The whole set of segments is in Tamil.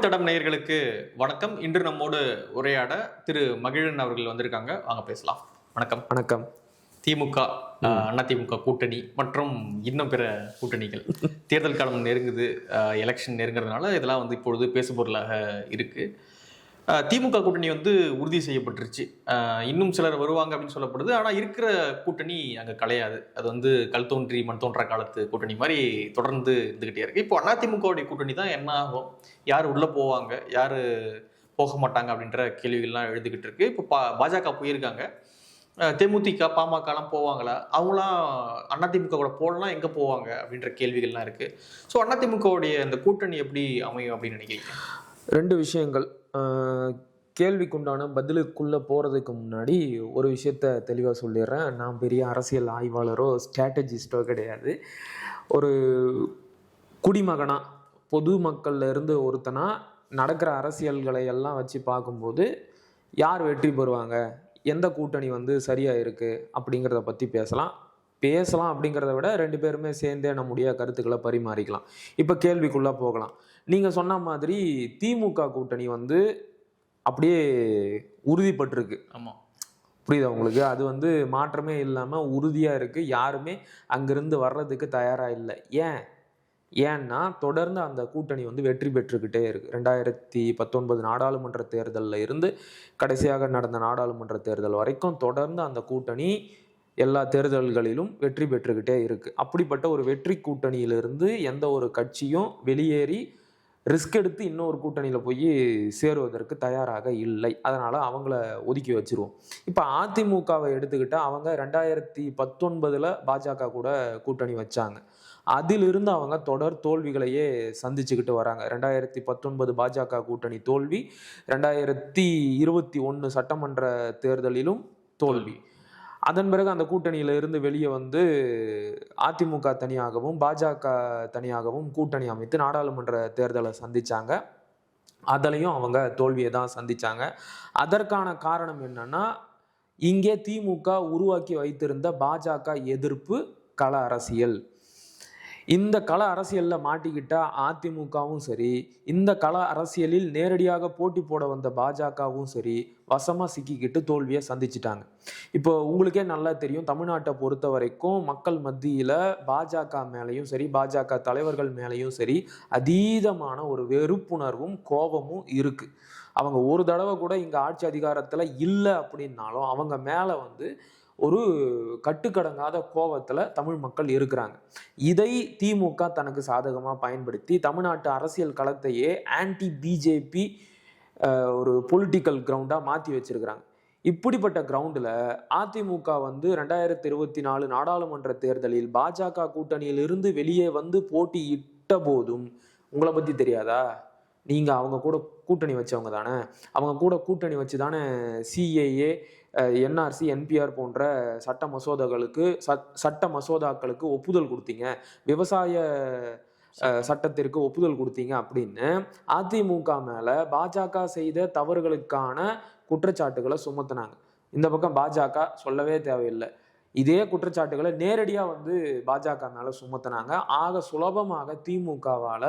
தடம் நேயர்களுக்கு வணக்கம். இன்று நம்மோடு உரையாட திரு மகிழன் அவர்கள் வந்திருக்காங்க. வாங்க பேசலாம். வணக்கம். வணக்கம். திமுக அண்ணா திமுக கூட்டணி மற்றும் இன்னும் பிற கூட்டணிகள். தேர்தல் காலம் நெருங்குது. எலெக்ஷன் நெருங்குறதுனால இதெல்லாம் வந்து இப்பொழுது பேசுபொருளாக இருக்கு. அஹ், திமுக கூட்டணி வந்து உறுதி செய்யப்பட்டுருச்சு. இன்னும் சிலர் வருவாங்க அப்படின்னு சொல்லப்படுது. ஆனால் இருக்கிற கூட்டணி அங்கே கலையாது. அது வந்து கல் தோன்றி மண் தோன்றா காலத்து கூட்டணி மாதிரி தொடர்ந்து இருந்துகிட்டே இருக்கு. இப்போ அதிமுகவுடைய கூட்டணி தான் என்ன ஆகும்? யார் உள்ளே போவாங்க? யார் போக மாட்டாங்க அப்படின்ற கேள்விகள்லாம் எழுதுகிட்டு இருக்கு. இப்போ பா பாஜக போயிருக்காங்க. தேமுதிக பாமகலாம் போவாங்களா? அவங்களாம் அதிமுக கூட போடலாம் எங்கே போவாங்க அப்படின்ற கேள்விகள்லாம் இருக்குது ஸோ அதிமுகவுடைய அந்த கூட்டணி எப்படி அமையும் அப்படின்னு நினைக்கிறீங்க? ரெண்டு விஷயங்கள். கேள்விக்குண்டான பதிலுக்குள்ளே போகிறதுக்கு முன்னாடி ஒரு விஷயத்த தெளிவாக சொல்லிடுறேன். நான் பெரிய அரசியல் ஆய்வாளரோ ஸ்ட்ராட்டஜிஸ்டோ கிடையாது. ஒரு குடிமகனாக பொதுமக்கள்ல இருந்து ஒருத்தனாக நடக்கிற அரசியல்களை எல்லாம் வச்சு பார்க்கும்போது யார் வெற்றி பெறுவாங்க? எந்த கூட்டணி வந்து சரியாக இருக்குது அப்படிங்கிறத பற்றி பேசலாம். பேசலாம் அப்படிங்கிறத விட ரெண்டு பேருமே சேர்ந்தே நம்முடைய கருத்துக்களை பரிமாறிக்கலாம். இப்போ கேள்விக்குள்ளே போகலாம். நீங்கள் சொன்ன மாதிரி திமுக கூட்டணி வந்து அப்படியே உறுதிப்பட்டிருக்கு. ஆமாம் புரியுதா உங்களுக்கு? அது வந்து மாற்றமே இல்லாமல் உறுதியாக இருக்குது யாருமே அங்கிருந்து வர்றதுக்கு தயாராக இல்லை. ஏன்? ஏன்னா தொடர்ந்து அந்த கூட்டணி வந்து வெற்றி பெற்றுக்கிட்டே இருக்கு. ரெண்டாயிரத்தி பத்தொன்பது நாடாளுமன்ற தேர்தலில் இருந்து கடைசியாக நடந்த நாடாளுமன்ற தேர்தல் வரைக்கும் தொடர்ந்து அந்த கூட்டணி எல்லா தேர்தல்களிலும் வெற்றி பெற்றுக்கிட்டே இருக்குது அப்படிப்பட்ட ஒரு வெற்றி கூட்டணியிலிருந்து எந்த ஒரு கட்சியும் வெளியேறி ரிஸ்க் எடுத்து இன்னொரு கூட்டணியில் போய் சேருவதற்கு தயாராக இல்லை. அதனால் அவங்கள ஒதுக்கி வச்சிருவோம். இப்போ அதிமுகவை எடுத்துக்கிட்டால் அவங்க ரெண்டாயிரத்தி பத்தொன்பதில் பாஜக கூட கூட்டணி வச்சாங்க. அதிலிருந்து அவங்க தொடர் தோல்விகளையே சந்திச்சுக்கிட்டு வராங்க. ரெண்டாயிரத்தி பத்தொன்பது பாஜக கூட்டணி தோல்வி ரெண்டாயிரத்தி இருபத்தி ஒன்று சட்டமன்ற தேர்தலிலும் தோல்வி. அதன் பிறகு அந்த கூட்டணியில இருந்து வெளியே வந்து அதிமுக தனியாகவும் பாஜக தனியாகவும் கூட்டணி அமைத்து நாடாளுமன்ற தேர்தலை சந்திச்சாங்க. அதுலேயும் அவங்க தோல்வியை தான் சந்திச்சாங்க. அதற்கான காரணம் என்னன்னா இங்கே திமுக உருவாக்கி வைத்திருந்த பாஜக எதிர்ப்பு கள அரசியல். இந்த கள அரசியலில் மாட்டிக்கிட்ட அதிமுகவும் சரி இந்த கள அரசியலில் நேரடியாக போட்டி போட வந்த பாஜகவும் சரி வசமாக சிக்கிக்கிட்டு தோல்வியை சந்திச்சிட்டாங்க. இப்போ உங்களுக்கே நல்லா தெரியும் தமிழ்நாட்டை பொறுத்த வரைக்கும் மக்கள் மத்தியில் பாஜக மேலேயும் சரி பாஜக தலைவர்கள் மேலேயும் சரி அதீதமான ஒரு வெறுப்புணர்வும் கோபமும் இருக்குது அவங்க ஒரு தடவை கூட இங்கே ஆட்சி அதிகாரத்தில் இல்லை அப்படின்னாலும் அவங்க மேலே வந்து ஒரு கட்டுக்கடங்காத கோபத்தில் தமிழ் மக்கள் இருக்கிறாங்க. இதை திமுக தனக்கு சாதகமாக பயன்படுத்தி தமிழ்நாட்டு அரசியல் களத்தையே ஆன்டி பிஜேபி ஒரு பொலிட்டிக்கல் கிரவுண்டாக மாற்றி வச்சிருக்கிறாங்க. இப்படிப்பட்ட கிரவுண்டில் அதிமுக வந்து ரெண்டாயிரத்தி இருபத்தி நாலு நாடாளுமன்ற தேர்தலில் பாஜக கூட்டணியிலிருந்து வெளியே வந்து போட்டியிட்ட போதும் உங்களை பற்றி தெரியாதா? நீங்கள் அவங்க கூட கூட்டணி வச்சவங்க தானே. அவங்க கூட கூட்டணி வச்சு தானே சிஏஏ என்ஆர்சி என்பிஆர் போன்ற சட்ட மசோதாக்களுக்கு சட் சட்ட மசோதாக்களுக்கு ஒப்புதல் கொடுத்தீங்க. விவசாய சட்டத்திற்கு ஒப்புதல் கொடுத்தீங்க அப்படின்னு அதிமுக மேல பாஜக செய்த தவறுகளுக்கான குற்றச்சாட்டுகளை சுமத்துனாங்க. இந்த பக்கம் பாஜக சொல்லவே தேவையில்லை. இதே குற்றச்சாட்டுகளை நேரடியா வந்து பாஜக மேல சுமத்துனாங்க. ஆக சுலபமாக திமுகவால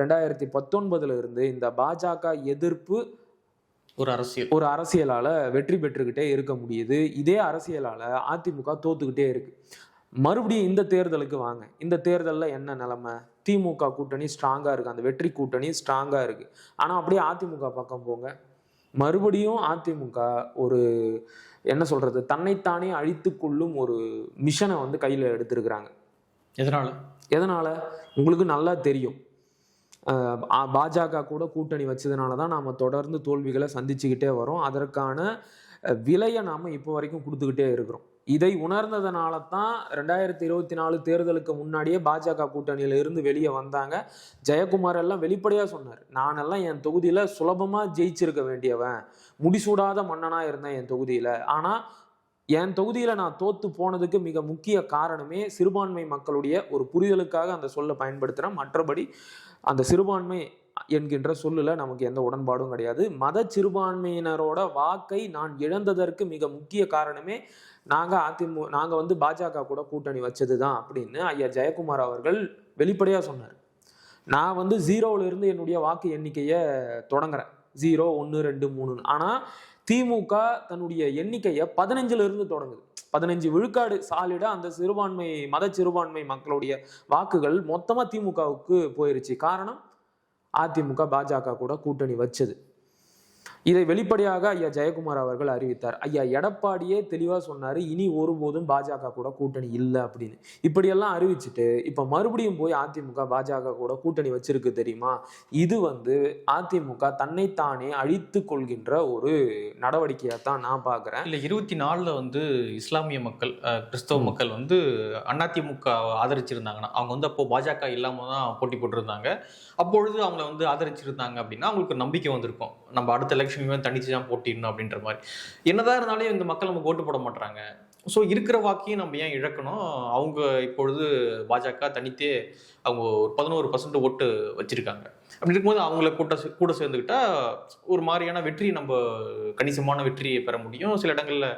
ரெண்டாயிரத்தி பத்தொன்பதுல இருந்து இந்த பாஜக எதிர்ப்பு ஒரு அரசியல். ஒரு அரசியலால வெற்றி பெற்றுக்கிட்டே இருக்க முடியுது. இதே அரசியலால அதிமுக தோத்துக்கிட்டே இருக்கு. மறுபடியும் இந்த தேர்தலுக்கு வாங்க. இந்த தேர்தலில் என்ன நிலைமை? திமுக கூட்டணி ஸ்ட்ராங்கா இருக்கு. அந்த வெற்றி கூட்டணி ஸ்ட்ராங்கா இருக்கு. ஆனா அப்படியே அதிமுக பக்கம் போங்க. மறுபடியும் அதிமுக ஒரு என்ன சொல்றது தன்னைத்தானே அழித்து கொள்ளும் ஒரு மிஷனை வந்து கையில எடுத்திருக்கிறாங்க. எதனால? எதனால? உங்களுக்கு நல்லா தெரியும். பாஜக கூட கூட்டணி வச்சதுனால தான் நாம் தொடர்ந்து தோல்விகளை சந்திச்சுக்கிட்டே வரோம். அதற்கான விலையை நாம் இப்போ வரைக்கும் கொடுத்துக்கிட்டே இருக்கிறோம். இதை உணர்ந்ததுனால தான் ரெண்டாயிரத்தி இருபத்தி நாலு தேர்தலுக்கு முன்னாடியே பாஜக கூட்டணியில இருந்து வெளியே வந்தாங்க. ஜெயக்குமார் எல்லாம் வெளிப்படையாக சொன்னார். நானெல்லாம் என் தொகுதியில் சுலபமாக ஜெயிச்சிருக்க வேண்டியவன். முடிசூடாத மன்னனா இருந்தேன் என் தொகுதியில். ஆனால் என் தொகுதியில் நான் தோத்து போனதுக்கு மிக முக்கிய காரணமே சிறுபான்மை மக்களுடைய ஒரு புரிதலுக்காக அந்த சொல்லை பயன்படுத்துகிறேன் மற்றபடி அந்த சிறுபான்மை என்கின்ற சொல்லுல நமக்கு எந்த உடன்பாடும் கிடையாது. மத சிறுபான்மையினரோட வாக்கை நான் இழந்ததற்கு மிக முக்கிய காரணமே நாங்கள் அதிமு நாங்கள் வந்து பாஜக கூட கூட்டணி வச்சது தான் அப்படின்னு ஐயா ஜெயக்குமார் அவர்கள் வெளிப்படையாக சொன்னார். நான் வந்து ஜீரோவிலிருந்து என்னுடைய வாக்கு எண்ணிக்கையை தொடங்குறேன். ஜீரோ ஒன்று ரெண்டு மூணுன்னு. ஆனால் திமுக தன்னுடைய எண்ணிக்கையை பதினஞ்சுல இருந்து தொடங்குது. பதினஞ்சு விழுக்காடு சாலிடா அந்த சிறுபான்மை மத சிறுபான்மை மக்களுடைய வாக்குகள் மொத்தமா திமுகவுக்கு போயிருச்சு. காரணம் அதிமுக பாஜக கூட கூட்டணி வச்சது. இதை வெளிப்படையாக ஐயா ஜெயக்குமார் அவர்கள் அறிவித்தார். ஐயா எடப்பாடியே தெளிவாக சொன்னார் இனி ஒருபோதும் பாஜக கூட கூட்டணி இல்லை அப்படின்னு. இப்படியெல்லாம் அறிவிச்சுட்டு இப்போ மறுபடியும் போய் அதிமுக பாஜக கூட கூட்டணி வச்சிருக்கு தெரியுமா? இது வந்து அதிமுக தன்னைத்தானே அழித்து கொள்கின்ற ஒரு நடவடிக்கையாக தான் நான் பார்க்குறேன் இல்லை இருபத்தி நாலில் வந்து இஸ்லாமிய மக்கள் கிறிஸ்தவ மக்கள் வந்து அதிமுக ஆதரிச்சிருந்தாங்கன்னா அவங்க வந்து அப்போது பாஜக இல்லாமல் தான் போட்டி போட்டிருந்தாங்க. அப்பொழுது அவங்கள வந்து ஆதரிச்சிருந்தாங்க அப்படின்னா அவங்களுக்கு நம்பிக்கை வந்திருக்கும். நம்ம அடுத்த எலெக்ஷன் தனிச்சு தான் போட்டிடணும் அப்படின்ற மாதிரி. என்னதான் இருந்தாலும் இந்த மக்கள் நமக்கு ஓட்டு போட மாட்டாங்க ஸோ இருக்கிற வாக்கையும் நம்ம ஏன் இழக்கணும்? அவங்க இப்பொழுது பாஜக தனித்தே அவங்க ஒரு பதினோரு பர்சன்ட் ஓட்டு வச்சிருக்காங்க. அப்படி இருக்கும்போது அவங்கள கூட்ட கூட சேர்ந்துக்கிட்டா ஒரு மாதிரியான வெற்றி நம்ம கணிசமான வெற்றியை பெற முடியும். சில இடங்களில்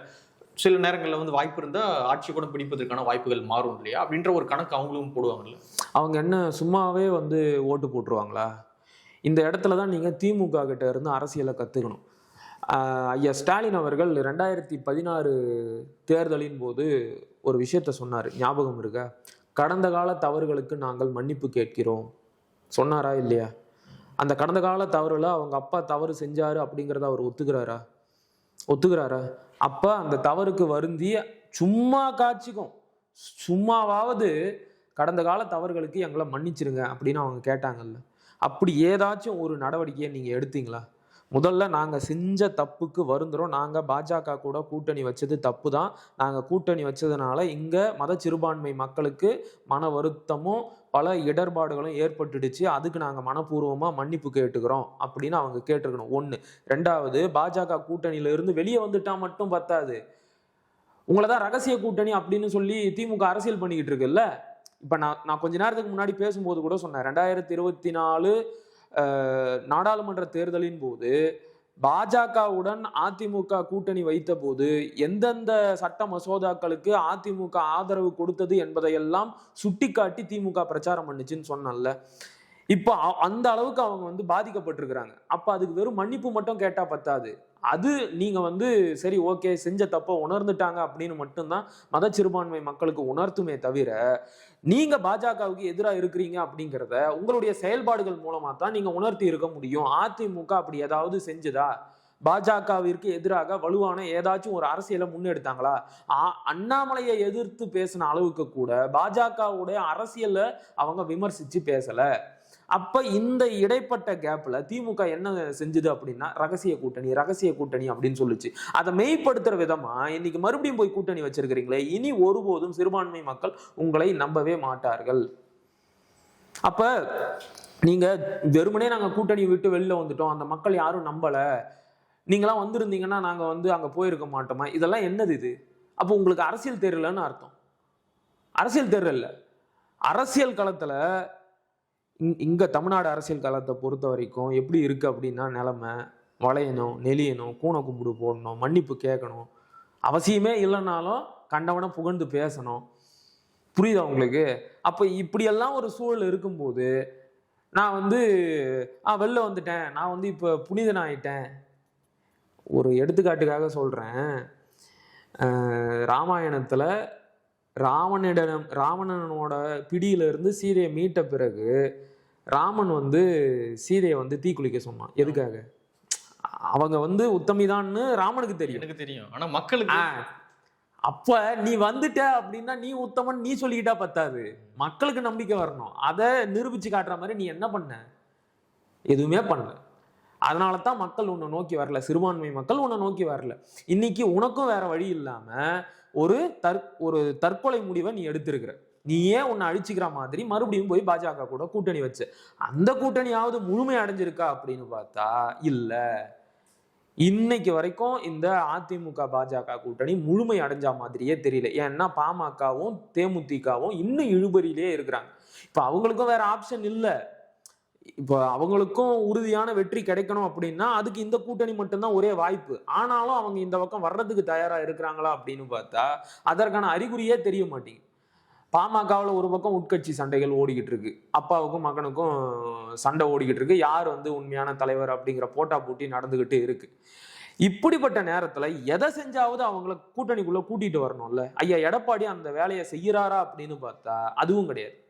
சில நேரங்களில் வந்து வாய்ப்பு இருந்தால் ஆட்சி கூட பிடிப்பதற்கான வாய்ப்புகள் மாறும் இல்லையா? அப்படின்ற ஒரு கணக்கு அவங்களும் போடுவாங்கல்ல. அவங்க என்ன சும்மாவே வந்து ஓட்டு போட்டுருவாங்களா? இந்த இடத்துல தான் நீங்கள் திமுக கிட்ட இருந்து அரசியலை கற்றுக்கணும் ஐயா ஸ்டாலின் அவர்கள் ரெண்டாயிரத்தி பதினாறு தேர்தலின் போது ஒரு விஷயத்த சொன்னார். ஞாபகம் இருக்க? கடந்த கால தவறுகளுக்கு நாங்கள் மன்னிப்பு கேட்கிறோம். சொன்னாரா இல்லையா? அந்த கடந்த கால தவறுல அவங்க அப்பா தவறு செஞ்சாரு அப்படிங்கிறத அவர் ஒத்துக்கிறாரா? ஒத்துக்கிறாரா? அப்ப அந்த தவறுக்கு வருந்தி சும்மா காட்சிக்கும் சும்மாவாவது கடந்த கால தவறுகளுக்கு எங்களை மன்னிச்சிருங்க அப்படின்னு அவங்க கேட்டாங்கல்ல. அப்படி ஏதாச்சும் ஒரு நடவடிக்கையை நீங்கள் எடுத்தீங்களா? முதல்ல நாங்கள் செஞ்ச தப்புக்கு வருந்துறோம். நாங்கள் பாஜக கூட கூட்டணி வச்சது தப்பு தான். நாங்கள் கூட்டணி வச்சதுனால இங்கே மத சிறுபான்மை மக்களுக்கு மன வருத்தமும் பல இடர்பாடுகளும் ஏற்பட்டுடுச்சு. அதுக்கு நாங்கள் மனப்பூர்வமாக மன்னிப்பு கேட்டுக்கிறோம் அப்படின்னு அவங்க கேட்டிருக்கணும். ஒன்று ரெண்டாவது பாஜக கூட்டணியிலிருந்து வெளியே வந்துட்டா மட்டும் பத்தாது. உங்களை தான் ரகசிய கூட்டணி அப்படின்னு சொல்லி திமுக அரசியல் பண்ணிக்கிட்டு இருக்குல்ல? இப்போ நான் நான் கொஞ்ச நேரத்துக்கு முன்னாடி பேசும்போது கூட சொன்னேன். ரெண்டாயிரத்தி இருபத்தி நாலு நாடாளுமன்ற தேர்தலின் போது பாஜகவுடன் அதிமுக கூட்டணி வைத்த போது எந்தெந்த சட்ட மசோதாக்களுக்கு அதிமுக ஆதரவு கொடுத்தது என்பதையெல்லாம் சுட்டிக்காட்டி திமுக பிரச்சாரம் பண்ணுச்சுன்னு சொன்னேன்ல. இப்போ அந்த அளவுக்கு அவங்க வந்து பாதிக்கப்பட்டிருக்கிறாங்க. அப்போ அதுக்கு வெறும் மன்னிப்பு மட்டும் கேட்டால் பத்தாது. அது நீங்கள் வந்து சரி ஓகே செஞ்ச தப்பை உணர்ந்துட்டாங்க அப்படின்னு மட்டும்தான் மத சிறுபான்மை மக்களுக்கு உணர்த்துமே தவிர நீங்கள் பாஜகவுக்கு எதிராக இருக்கிறீங்க அப்படிங்கிறத உங்களுடைய செயல்பாடுகள் மூலமாக தான் நீங்கள் உணர்த்தி இருக்க முடியும். அதிமுக அப்படி ஏதாவது செஞ்சுதா? பாஜகவிற்கு எதிராக வலுவான ஏதாச்சும் ஒரு அரசியலை முன்னெடுத்தாங்களா? அண்ணாமலையை எதிர்த்து பேசின அளவுக்கு கூட பாஜகவுடைய அரசியலை அவங்க விமர்சித்து பேசலை. அப்ப இந்த இடைப்பட்ட கேப்ல திமுக என்ன செஞ்சுது அப்படின்னா ரகசிய கூட்டணி ரகசிய கூட்டணி அப்படின்னு சொல்லுச்சு. அதை மெய்ப்படுத்துற விதமா இன்னைக்கு மறுபடியும் போய் கூட்டணி வச்சிருக்கிறீங்களே இனி ஒருபோதும் சிறுபான்மை மக்கள் உங்களை நம்பவே மாட்டார்கள். அப்ப நீங்க வெறுமனே நாங்க கூட்டணி விட்டு வெளில வந்துட்டோம் அந்த மக்கள் யாரும் நம்பல. நீங்களாம் வந்திருந்தீங்கன்னா நாங்க வந்து அங்க போயிருக்க மாட்டோமா? இதெல்லாம் என்னது இது? அப்போ உங்களுக்கு அரசியல் தெரியலன்னு அர்த்தம். அரசியல் தெரியல. அரசியல் களத்துல இங்- இங்கே தமிழ்நாடு அரசியல் காலத்தை பொறுத்த வரைக்கும் எப்படி இருக்குது அப்படின்னா நிலைமை வளையணும் நெளியணும் கூனை கும்பிடு போடணும் மன்னிப்பு கேட்கணும். அவசியமே இல்லைனாலும் கண்டவனை புகழ்ந்து பேசணும். புரியுதா உங்களுக்கு? அப்போ இப்படியெல்லாம் ஒரு சூழல் இருக்கும்போது நான் வந்து ஆ வெளில வந்துட்டேன். நான் வந்து இப்போ புனிதன் ஆயிட்டேன். ஒரு எடுத்துக்காட்டுக்காக சொல்கிறேன் ராமாயணத்தில் ராவணிடம் ராவணனோட பிடியிலிருந்து சீதையை மீட்ட பிறகு ராமன் வந்து சீதையை வந்து தீக்குளிக்க சொன்னான். எதுக்காக? அவங்க வந்து உத்தமிதான்னு ராமனுக்கு தெரியும். எனக்கு தெரியும். ஆனா மக்களுக்கு அப்ப நீ வந்துட்ட அப்படின்னா நீ உத்தமன் நீ சொல்லிக்கிட்டா பத்தாது. மக்களுக்கு நம்பிக்கை வரணும். அதை நிரூபிச்சு காட்டுற மாதிரி நீ என்ன பண்ண? எதுவுமே பண்ணல. அதனால தான் மக்கள் உன்னை நோக்கி வரல. சிறுபான்மை மக்கள் உன்னை நோக்கி வரல. இன்னைக்கு உனக்கும் வேற வழி இல்லாம ஒரு தற் ஒரு தற்கொலை முடிவை நீ எடுத்திருக்கிற. நீ ஏன் உன்னை அழிச்சிக்கிற மாதிரி மறுபடியும் போய் பாஜக கூட கூட்டணி வச்சு அந்த கூட்டணியாவது முழுமை அடைஞ்சிருக்கா அப்படின்னு பார்த்தா இல்லை. இன்னைக்கு வரைக்கும் இந்த அதிமுக பாஜக கூட்டணி முழுமை அடைஞ்ச மாதிரியே தெரியல. ஏன்னா பாமகவும் தேமுதிகவும் இன்னும் இழுபறியிலேயே இருக்கிறாங்க. இப்போ அவங்களுக்கும் வேற ஆப்ஷன் இல்லை. இப்போ அவங்களுக்கும் உறுதியான வெற்றி கிடைக்கணும் அப்படின்னா அதுக்கு இந்த கூட்டணி மட்டும்தான் ஒரே வாய்ப்பு. ஆனாலும் அவங்க இந்த பக்கம் வர்றதுக்கு தயாரா இருக்கிறாங்களா அப்படின்னு பார்த்தா அதற்கான அறிகுறியே தெரிய மாட்டேங்குது. பாமகவில் ஒரு பக்கம் உட்கட்சி சண்டைகள் ஓடிக்கிட்டு இருக்கு. அப்பாவுக்கும் மகனுக்கும் சண்டை ஓடிக்கிட்டு இருக்கு. யார் வந்து உண்மையான தலைவர் அப்படிங்கிற போட்டா போட்டி நடந்துகிட்டு இருக்கு. இப்படிப்பட்ட நேரத்துல எதை செஞ்சாவது அவங்கள கூட்டணிக்குள்ள கூட்டிட்டு வரணும்ல? ஐயா எடப்பாடி அந்த வேலையை செய்யறாரா அப்படின்னு பார்த்தா அதுவும் கிடையாது.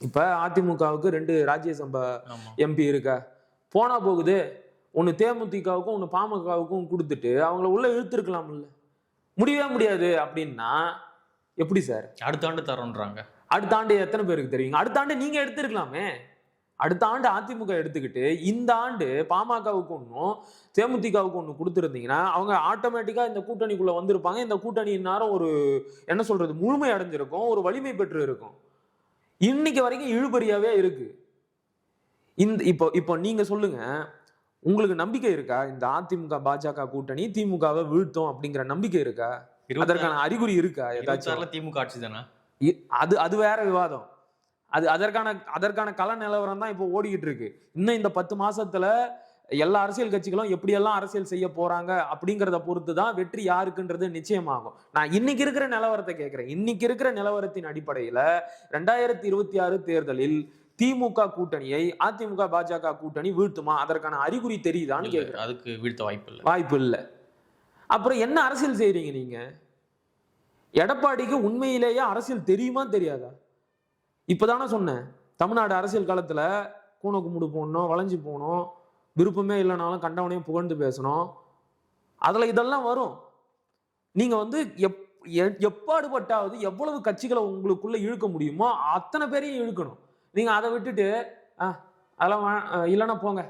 இப்ப அதிமுகவுக்கு ரெண்டு ராஜ்யசபா எம்பி இருக்கா? போனா போகுது. ஒன்னு தேமுதிகவுக்கும் ஒன்னு பாமகவுக்கும் கொடுத்துட்டு அவங்கள உள்ள இழுத்துருக்கலாம்ல. முடியவே முடியாது அப்படின்னா எப்படி சார்? அடுத்த ஆண்டு தரோன்றாங்க. அடுத்த ஆண்டு எத்தனை பேருக்கு தெரியுங்க? அடுத்த ஆண்டு நீங்க எடுத்திருக்கலாமே. அடுத்த ஆண்டு அதிமுக எடுத்துக்கிட்டு இந்த ஆண்டு பாமகவுக்கு ஒன்றும் தேமுதிகவுக்கு ஒன்று கொடுத்துருந்தீங்கன்னா அவங்க ஆட்டோமேட்டிக்கா இந்த கூட்டணிக்குள்ள வந்திருப்பாங்க. இந்த கூட்டணி நேரம் ஒரு என்ன சொல்றது முழுமை அடைஞ்சிருக்கும் ஒரு வலிமை பெற்று இருக்கும் இன்னைக்கு வரைக்கும் இழுபறியாவே இருக்கு. இந்த இப்போ இப்போ நீங்க சொல்லுங்க உங்களுக்கு நம்பிக்கை இருக்கா? இந்த அதிமுக பாஜக கூட்டணி திமுகவை வீழ்த்தும் அப்படிங்கிற நம்பிக்கை இருக்கா? அதற்கான அறிகுறி இருக்கா ஏதாச்சும்? திமுக ஆட்சி தானே? அது அது வேற விவாதம். அது அதற்கான அதற்கான கள நிலவரம் தான் இப்போ ஓடிக்கிட்டு இருக்கு. இன்னும் இந்த பத்து மாசத்துல எல்லா அரசியல் கட்சிகளும் எப்படியெல்லாம் அரசியல் செய்ய போறாங்க அப்படிங்கிறத பொறுத்து தான் வெற்றி யாருக்குன்றது நிச்சயமாகும். நான் இன்னைக்கு இருக்கிற நிலவரத்தை கேட்கிறேன் இன்னைக்கு இருக்கிற நிலவரத்தின் அடிப்படையில ரெண்டாயிரத்தி இருபத்தி ஆறு தேர்தலில் திமுக கூட்டணியை அதிமுக பாஜக கூட்டணி வீழ்த்துமா? அதற்கான அறிகுறி தெரியுதான்னு கேட்கிறேன் அதுக்கு வீழ்த்த வாய்ப்பு இல்லை. வாய்ப்பு இல்லை. அப்புறம் என்ன அரசியல் செய்கிறீங்க நீங்கள் எடப்பாடிக்கு உண்மையிலேயே அரசியல் தெரியுமா தெரியாதா? இப்பதானே சொன்னேன் தமிழ்நாடு அரசியல் காலத்தில் கூன கும்பிடு போடணும் வளைஞ்சு போகணும் விருப்பமே இல்லைனாலும் கண்டவனையும் புகழ்ந்து பேசணும். அதில் இதெல்லாம் வரும். நீங்கள் வந்து எப் எப்பாடுபட்டாவது எவ்வளவு கட்சிகளை உங்களுக்குள்ள இழுக்க முடியுமோ அத்தனை பேரையும் இழுக்கணும். நீங்க அதை விட்டுட்டு ஆ அதெல்லாம் இல்லைன்னா போங்க.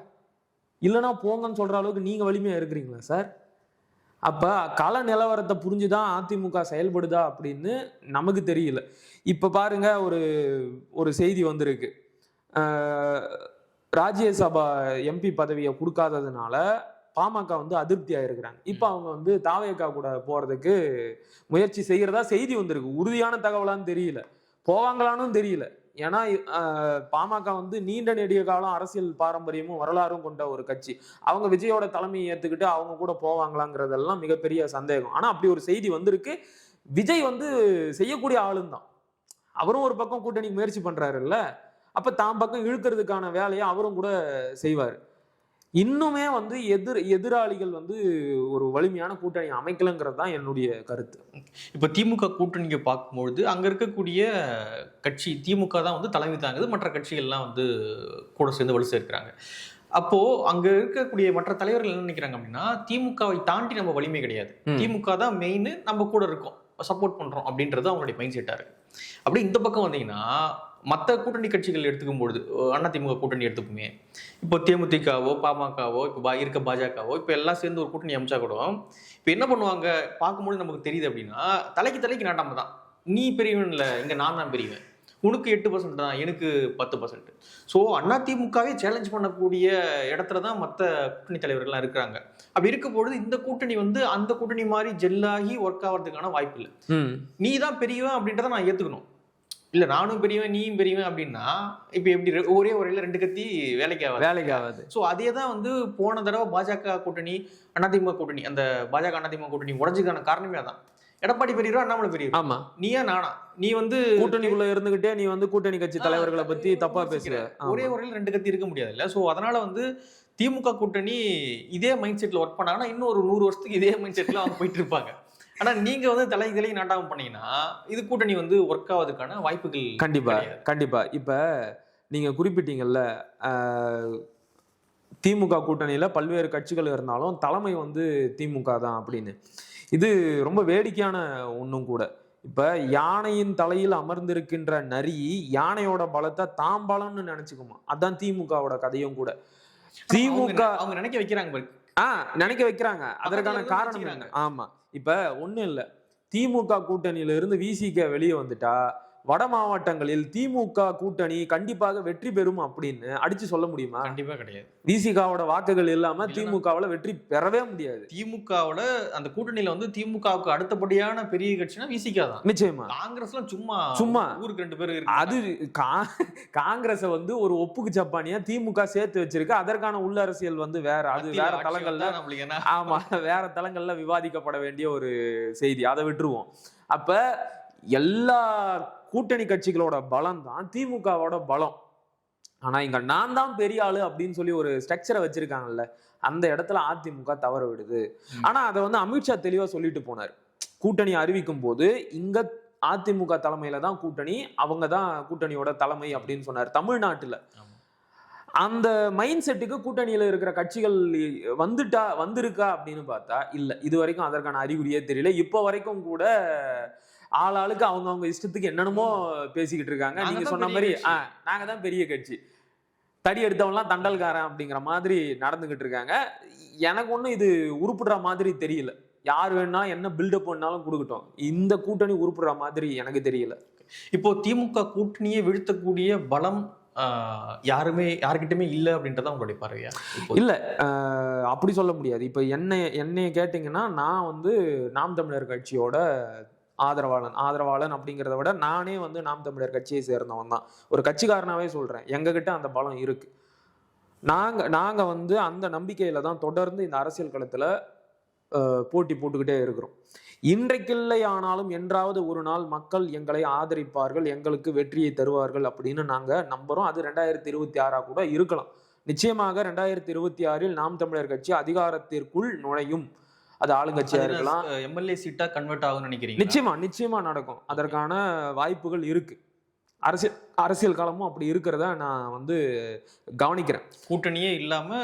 இல்லைன்னா போங்கன்னு சொல்ற அளவுக்கு நீங்க வலிமையா இருக்கிறீங்களா சார்? அப்ப கள நிலவரத்தை புரிஞ்சுதான் அதிமுக செயல்படுதா அப்படின்னு நமக்கு தெரியல. இப்ப பாருங்க ஒரு ஒரு செய்தி வந்திருக்கு. ராஜ்யசபா எம்பி பதவியை கொடுக்காததுனால பாமக வந்து அதிருப்தி ஆயிருக்கிறாங்க. இப்ப அவங்க வந்து தாவேக்கா கூட போறதுக்கு முயற்சி செய்யறதா செய்தி வந்திருக்கு. உறுதியான தகவலான்னு தெரியல. போவாங்களான்னு தெரியல. ஏன்னா பாமக வந்து நீண்ட நெடிய காலம் அரசியல் பாரம்பரியமும் வரலாறும் கொண்ட ஒரு கட்சி. அவங்க விஜயோட தலைமையை ஏற்றுக்கிட்டு அவங்க கூட போவாங்களாங்கிறதெல்லாம் மிகப்பெரிய சந்தேகம். ஆனால் அப்படி ஒரு செய்தி வந்திருக்கு. விஜய் வந்து செய்யக்கூடிய ஆளும் தான் அவரும் ஒரு பக்கம் கூட்டணி முயற்சி பண்ணுறாருல்ல அப்போ தான் பக்கம் இழுக்கிறதுக்கான வேலையை அவரும் கூட செய்வார். இன்னுமே வந்து எதிர் எதிராளிகள் வந்து ஒரு வலிமையான கூட்டணி அமைக்கலங்கிறது தான் என்னுடைய கருத்து. இப்போ திமுக கூட்டணியை பார்க்கும்பொழுது அங்க இருக்கக்கூடிய கட்சி திமுக தான் வந்து தலைமை தாங்குது. மற்ற கட்சிகள்லாம் வந்து கூட சேர்ந்து வலு சேர்க்கிறாங்க. அப்போ அங்க இருக்கக்கூடிய மற்ற தலைவர்கள் என்ன நினைக்கிறாங்க அப்படின்னா திமுகவை தாண்டி நம்ம வலிமை கிடையாது. திமுக தான் மெயின் நம்ம கூட இருக்கோம். சப்போர்ட் பண்றோம் அப்படின்றது அவங்களுடைய மைண்ட் செட்டா இருக்கு. அப்படியே இந்த பக்கம் வந்தீங்கன்னா மற்ற கூட்டணி கட்சிகள் எடுத்துக்கும் பொழுது அண்ணா திமுக கூட்டணி எடுத்துக்குமே. இப்போ தேமுதிகவோ பாமகவோ இப்போ பா இருக்க பாஜகவோ இப்போ எல்லாம் சேர்ந்து ஒரு கூட்டணி அமைச்சா கூட இப்போ என்ன பண்ணுவாங்க? பார்க்கும்போது நமக்கு தெரியுது அப்படின்னா தலைக்கு தலைக்கு நாட்டாம தான். நீ பெரியவன் இல்லை இங்கே நான் தான் பெரியவன். உனக்கு எட்டு பர்சன்ட் தான் எனக்கு பத்து பர்சன்ட் ஸோ அதிமுகவே சேலஞ்ச் பண்ணக்கூடிய இடத்துல தான் மற்ற கூட்டணி தலைவர்கள்லாம் இருக்கிறாங்க. அப்படி இருக்கும் பொழுது இந்த கூட்டணி வந்து அந்த கூட்டணி மாதிரி ஜெல்லாகி ஒர்க் ஆகிறதுக்கான வாய்ப்பு இல்லை. நீ தான் பெரியவன் அப்படின்றத நான் ஏற்றுக்கணும் இல்லை நானும் பெரியவன் நீயும் பெரியவன் அப்படின்னா இப்போ எப்படி ஒரே ஒரே ரெண்டு கத்தி வேலைக்கு ஆகாது. வேலைக்கு ஆகாது. ஸோ அதே தான் வந்து போன தடவை பாஜக கூட்டணி அதிமுக கூட்டணி அந்த பாஜக அதிமுக கூட்டணி உடஞ்சுக்கான காரணமே அதான். எடப்பாடி பெரியவரா அண்ணாமலை பெரியவர் ஆமா. நீயா நானா? நீ வந்து கூட்டணிக்குள்ள இருந்துகிட்டே நீ வந்து கூட்டணி கட்சி தலைவர்களை பத்தி தப்பா பேசுற ஒரே ஒரே ரெண்டு கத்தி இருக்க முடியாது இல்ல ஸோ அதனால வந்து திமுக கூட்டணி இதே மைண்ட் செட்ல ஒர்க் பண்ணாங்கன்னா இன்னும் ஒரு நூறு வருஷத்துக்கு இதே மைண்ட் செட்ல அவங்க போயிட்டு இருப்பாங்க. ஆனா நீங்க வந்து தலை தலை நாட்டாம பண்ணீங்கன்னா இது கூட்டணி வந்து ஒர்க் ஆவதுக்கான வாய்ப்புகள் கண்டிப்பா கிடையாது. கண்டிப்பா. இப்ப நீங்க குறிப்பிட்டீங்கல்ல திமுக கூட்டணியில பல்வேறு கட்சிகள் இருந்தாலும் தலைமை வந்து திமுக தான் அப்படின்னு. இது ரொம்ப வேடிக்கையான ஒண்ணும் கூட. இப்ப யானையின் தலையில் அமர்ந்திருக்கின்ற நரி யானையோட பலத்தை தாம் பலம்னு நினைச்சுக்குமா. அதான் திமுகவோட கதையும் கூட. திமுக அவங்க- நினைக்க வைக்கிறாங்க. ஆ நினைக்க வைக்கிறாங்க. அதற்கான காரணம் ஆமா. இப்ப ஒண்ணும் இல்ல. திமுக கூட்டணியில இருந்து விசிக வெளியே வந்துட்டா வட மாவட்டங்களில் திமுக கூட்டணி கண்டிப்பாக வெற்றி பெறும் அப்படின்னு அடிச்சு சொல்ல முடியுமா? கண்டிப்பா கிடையாது. விசிகாவோட வாக்குகள் இல்லாம திமுகவுல வெற்றி பெறவே முடியாது. திமுகவோட அந்த கூட்டணியில வந்து திமுகவுக்கு அடுத்தபடியான பெரிய கட்சினா விசிகா தான். நிச்சயமா. காங்கிரஸ்லாம் சும்மா சும்மா. ஊருக்கு ரெண்டு பேர் அது காங்கிரஸ வந்து ஒரு ஒப்புக்கு ஜப்பானியா திமுக சேர்த்து வச்சிருக்கு. அதற்கான உள்ள அரசியல் வந்து வேற. அது வேற தளங்கள்ல ஆமா. வேற தளங்கள்ல விவாதிக்கப்பட வேண்டிய ஒரு செய்தி. அதை விட்டுருவோம். அப்ப எல்லா கூட்டணி கட்சிகளோட பலம் தான் திமுகவோட பலம். ஆனா இங்க நான் தான் பெரிய ஆளு அப்படின்னு சொல்லி ஒரு ஸ்ட்ரக்சரை வச்சிருக்காங்கல்ல அந்த இடத்துல அதிமுக தவற விடுது. ம். ஆனா அதை வந்து அமித்ஷா தெளிவா சொல்லிட்டு போனார். கூட்டணி அறிவிக்கும் போது இங்க அதிமுக தலைமையில தான் கூட்டணி அவங்க தான் கூட்டணியோட தலைமை அப்படின்னு சொன்னார் தமிழ்நாட்டுல. அந்த மைண்ட் செட்டுக்கு கூட்டணியில இருக்கிற கட்சிகள் வந்துட்டா வந்திருக்கா அப்படின்னு பார்த்தா இல்ல இது வரைக்கும் அதற்கான அறிகுறியே தெரியல. இப்போ வரைக்கும் கூட ஆளாளுக்கு அவங்க அவங்க இஷ்டத்துக்கு என்னென்னமோ பேசிக்கிட்டு இருக்காங்க. நாங்க சொன்ன மாதிரி நாங்க தான் பெரிய கட்சி. தடி எடுத்தவன்லாம் தண்டல்காரன் அப்படிங்கிற மாதிரி நடந்துகிட்டு இருக்காங்க. எனக்கு ஒண்ணும் இது உருப்படுற மாதிரி தெரியல. யார் வேணா என்ன பில்டப் பண்ணாலும் கொடுக்கட்டும். இந்த கூட்டணி உருப்படுற மாதிரி எனக்கு தெரியல. இப்போ திமுக கூட்டணியை வீழ்த்தக்கூடிய பலம் யாருமே யாருக்கிட்டயுமே இல்லை அப்படின்றத உங்களுடைய பார்வையா? இல்ல அப்படி சொல்ல முடியாது. இப்ப என்ன என்னைய கேட்டிங்கன்னா நான் வந்து நாம் தமிழர் கட்சியோட ஆதரவாளன் ஆதரவாளன் அப்படிங்கிறத விட நானே வந்து நாம் தமிழர் கட்சியை சேர்ந்தவன் தான். ஒரு கட்சிக்காரனாவே சொல்கிறேன் எங்ககிட்ட அந்த பலம் இருக்கு. நாங்கள் நாங்கள் வந்து அந்த நம்பிக்கையில் தான் தொடர்ந்து இந்த அரசியல் களத்தில் போட்டி போட்டுக்கிட்டே இருக்கிறோம். இன்றைக்கில்லை ஆனாலும் என்றாவது ஒரு நாள் மக்கள் எங்களை ஆதரிப்பார்கள் எங்களுக்கு வெற்றியை தருவார்கள் அப்படின்னு நாங்கள் நம்புகிறோம் அது ரெண்டாயிரத்தி இருபத்தி ஆறாக கூட இருக்கலாம். நிச்சயமாக ரெண்டாயிரத்தி இருபத்தி ஆறில் நாம் தமிழர் கட்சி அதிகாரத்திற்குள் நுழையும். அது ஆளுங்கட்சியா இருக்கலாம். எம்எல்ஏ சீட்டா கன்வெர்ட் ஆகும்னு நினைக்கிறீங்க நிச்சயமா நிச்சயமா நடக்கும். அதற்கான வாய்ப்புகள் இருக்கு. அரசியல் அரசியல் காலமும் அப்படி இருக்கிறத நான் வந்து கவனிக்கிறேன். கூட்டணியே இல்லாம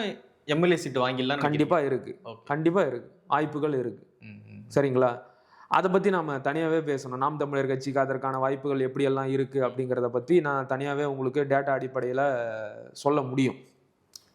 எம்எல்ஏ சீட் வாங்கிடலாம் கண்டிப்பா இருக்கு. கண்டிப்பா இருக்கு. வாய்ப்புகள் இருக்கு. சரிங்களா? அதை பத்தி நாம தனியாவே பேசணும். நாம் தமிழர் கட்சிக்கு அதற்கான வாய்ப்புகள் எப்படியெல்லாம் இருக்கு அப்படிங்கிறத பத்தி நான் தனியாவே உங்களுக்கு டேட்டா அடிப்படையில சொல்ல முடியும்.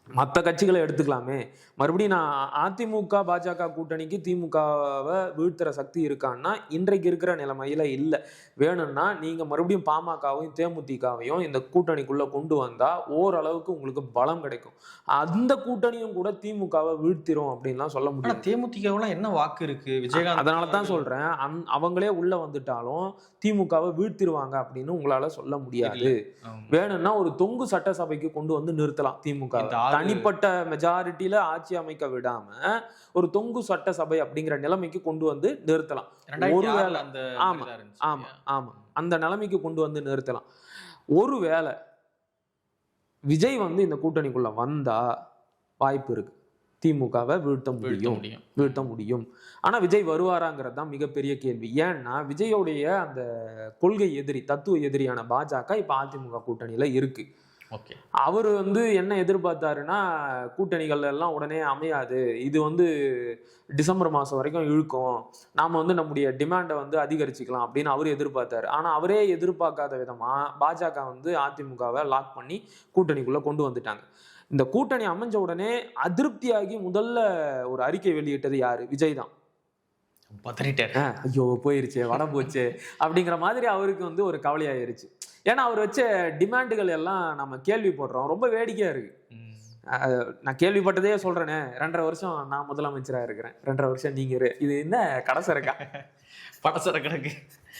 மற்ற கட்சிகளை எடுத்துக்கலாமே. மறுபடியும் நான் அதிமுக பாஜக கூட்டணிக்கு திமுகவை வீழ்த்துற சக்தி இருக்கான்னா இன்றைக்கு இருக்கிற நிலைமையில இல்லை. வேணும்னா நீங்க மறுபடியும் பாமகவையும் தேமுதிகவையும் இந்த கூட்டணிக்குள்ள கொண்டு வந்தா ஓரளவுக்கு உங்களுக்கு பலம் கிடைக்கும். அந்த கூட்டணியும் கூட திமுகவை வீழ்த்திரும் அப்படின்லாம் சொல்ல ஆனா முடியாது. தேமுதிகவெல்லாம் என்ன வாக்கு இருக்கு? விஜயகாந்த் அதனால தான் சொல்றேன். அந் அவங்களே உள்ள வந்துட்டாலும் திமுகவை வீழ்த்திருவாங்க அப்படின்னு உங்களால சொல்ல முடியாது. வேணும்னா ஒரு தொங்கு சட்டசபைக்கு கொண்டு வந்து நிறுத்தலாம் திமுக தனிப்பட்ட மெஜாரிட்டியில ஆட்சி அமைக்க விடாம ஒரு தொங்கு சட்டசபை அப்படிங்கிற நிலைமைக்கு கொண்டு வந்து நிறுத்தலாம். ஒருவேளை- ஆமா, ஆமா ஆமா. அந்த நிலைமைக்கு கொண்டு வந்து நிறுத்தலாம். ஒருவேளை விஜய் வந்து இந்த கூட்டணிக்குள்ள வந்தா வாய்ப்பு இருக்கு. திமுகவை வீழ்த்த முடியும். வீழ்த்த முடியும். ஆனா விஜய் வருவாராங்கிறது தான் மிகப்பெரிய கேள்வி. ஏன்னா விஜயோடைய அந்த கொள்கை எதிரி தத்துவ எதிரியான பாஜக இப்ப அதிமுக கூட்டணியில இருக்கு. அவர் வந்து என்ன எதிர்பார்த்தாருன்னா கூட்டணிகள் எல்லாம் உடனே அமையாது. இது வந்து டிசம்பர் மாதம் வரைக்கும் இழுக்கும். நாம் வந்து நம்முடைய டிமாண்டை வந்து அதிகரிச்சுக்கலாம் அப்படின்னு அவர் எதிர்பார்த்தாரு. ஆனால் அவரே எதிர்பார்க்காத விதமாக பாஜக வந்து அதிமுகவை லாக் பண்ணி கூட்டணிக்குள்ளே கொண்டு வந்துட்டாங்க. இந்த கூட்டணி அமைஞ்ச உடனே அதிருப்தியாகி முதல்ல ஒரு அறிக்கை வெளியிட்டது யார்? விஜய் தான். பதறிட்டாரு. ஐயோ போயிருச்சே வடம் போச்சே அப்படிங்கிற மாதிரி அவருக்கு வந்து ஒரு கவலையாயிருச்சு. ஏன்னா அவர் வச்ச டிமாண்டுகள் எல்லாம் நம்ம கேள்விப்படுறோம். ரொம்ப வேடிக்கையா இருக்கு. நான் கேள்விப்பட்டதே சொல்றேனே ரெண்டரை வருஷம் நான் முதலமைச்சரா இருக்கிறேன். ரெண்டரை வருஷம் நீங்க. இது என்ன கடைசரக்கா? படசர கணக்கு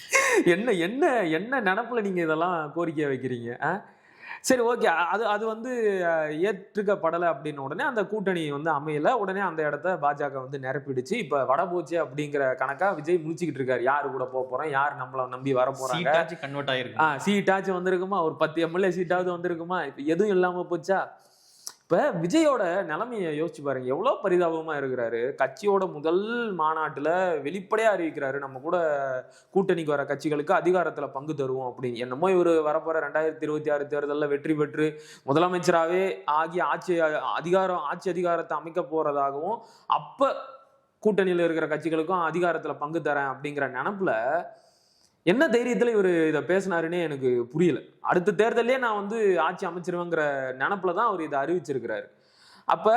என்ன என்ன என்ன நினப்புல நீங்க இதெல்லாம் கோரிக்கை வைக்கிறீங்க ஆ? சரி ஓகே அது அது வந்து ஏற்றுக்கப்படலை அப்படின்ன உடனே அந்த கூட்டணி வந்து அமையல. உடனே அந்த இடத்த பாஜக வந்து நிரப்பிடுச்சு. இப்ப வட போச்சு அப்படிங்கிற கணக்கா விஜய் முடிச்சுக்கிட்டு இருக்காரு. யாரு கூட போக போறோம் யார் நம்மள நம்பி வர போறாங்க? கன்வெர்ட் ஆயிருக்கு சீட்டாச்சும் வந்திருக்குமா? ஒரு பத்து எம்எல்ஏ சீட்டாவது வந்திருக்குமா? இப்ப எதுவும் இல்லாம போச்சா? இப்போ விஜயோட நிலைமையை யோசிச்சு பாருங்க. எவ்வளோ பரிதாபமாக இருக்கிறாரு. கட்சியோட முதல் மாநாட்டில் வெளிப்படையாக அறிவிக்கிறாரு. நம்ம கூட கூட்டணிக்கு வர கட்சிகளுக்கு அதிகாரத்தில் பங்கு தருவோம் அப்படின்னு. என்னமோ இவர் வரப்போகிற ரெண்டாயிரத்தி இருபத்தி ஆறு தேர்தலில் வெற்றி பெற்று முதலமைச்சராகவே ஆகி ஆட்சி அதிகாரம் ஆட்சி அதிகாரத்தை அமைக்க போகிறதாகவும் அப்போ கூட்டணியில் இருக்கிற கட்சிகளுக்கும் அதிகாரத்தில் பங்கு தரேன் அப்படிங்கிற நினப்பில் என்ன தைரியத்துல இவர் இதை பேசினாருன்னே எனக்கு புரியல. அடுத்த தேர்தலே நான் வந்து ஆட்சி அமைச்சிருவேங்கிற நினப்புல தான் அவர் இதை அறிவிச்சிருக்கிறாரு. அப்ப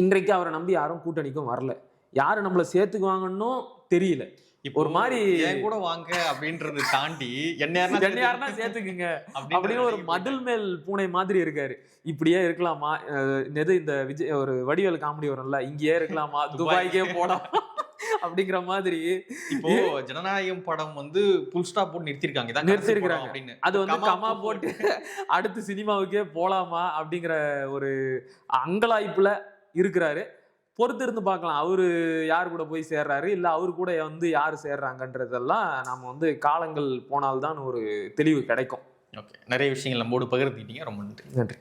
இன்றைக்கு அவரை நம்பி யாரும் கூட்டணிக்கும் வரல. யாரு நம்மளை சேர்த்துக்குவாங்கன்னு தெரியல. இப்போ ஒரு மாதிரி என் கூட வாங்க அப்படின்றது தாண்டி என்ன யாருன்னா சேர்த்துக்குங்க அப்படின்னு ஒரு மதில் மேல் பூனை மாதிரி இருக்காரு. இப்படியே இருக்கலாமா? எது இந்த விஜய் ஒரு வடிவேல் காமெடி வரும்ல? இங்கேயே இருக்கலாமா? துபாய். துபாய்க்கே போலாம். அப்படிங்கிற மாதிரி. இப்போ ஜனநாயகம் படம் வந்து புல் ஸ்டாப் போட்டு நிறுத்திருக்காங்க. இதான் நிறுத்திருக்காங்க. அப்படின்னு. அது வந்து கமா போட்டு அடுத்து சினிமாவுக்கே போலாமா அப்படிங்கிற ஒரு அங்கலாய்ப்புல இருக்கிறாரு. பொறுத்து இருந்து பார்க்கலாம். அவரு யார் கூட போய் சேர்றாரு? இல்ல அவரு கூட வந்து யார் சேர்றாங்கன்றதெல்லாம் நாம வந்து காலங்கள் போனால்தான் ஒரு தெளிவு கிடைக்கும். ஓகே நிறைய விஷயங்கள் நம்மோடு பகிர்ந்துக்கிட்டீங்க. ரொம்ப நன்றி. நன்றி.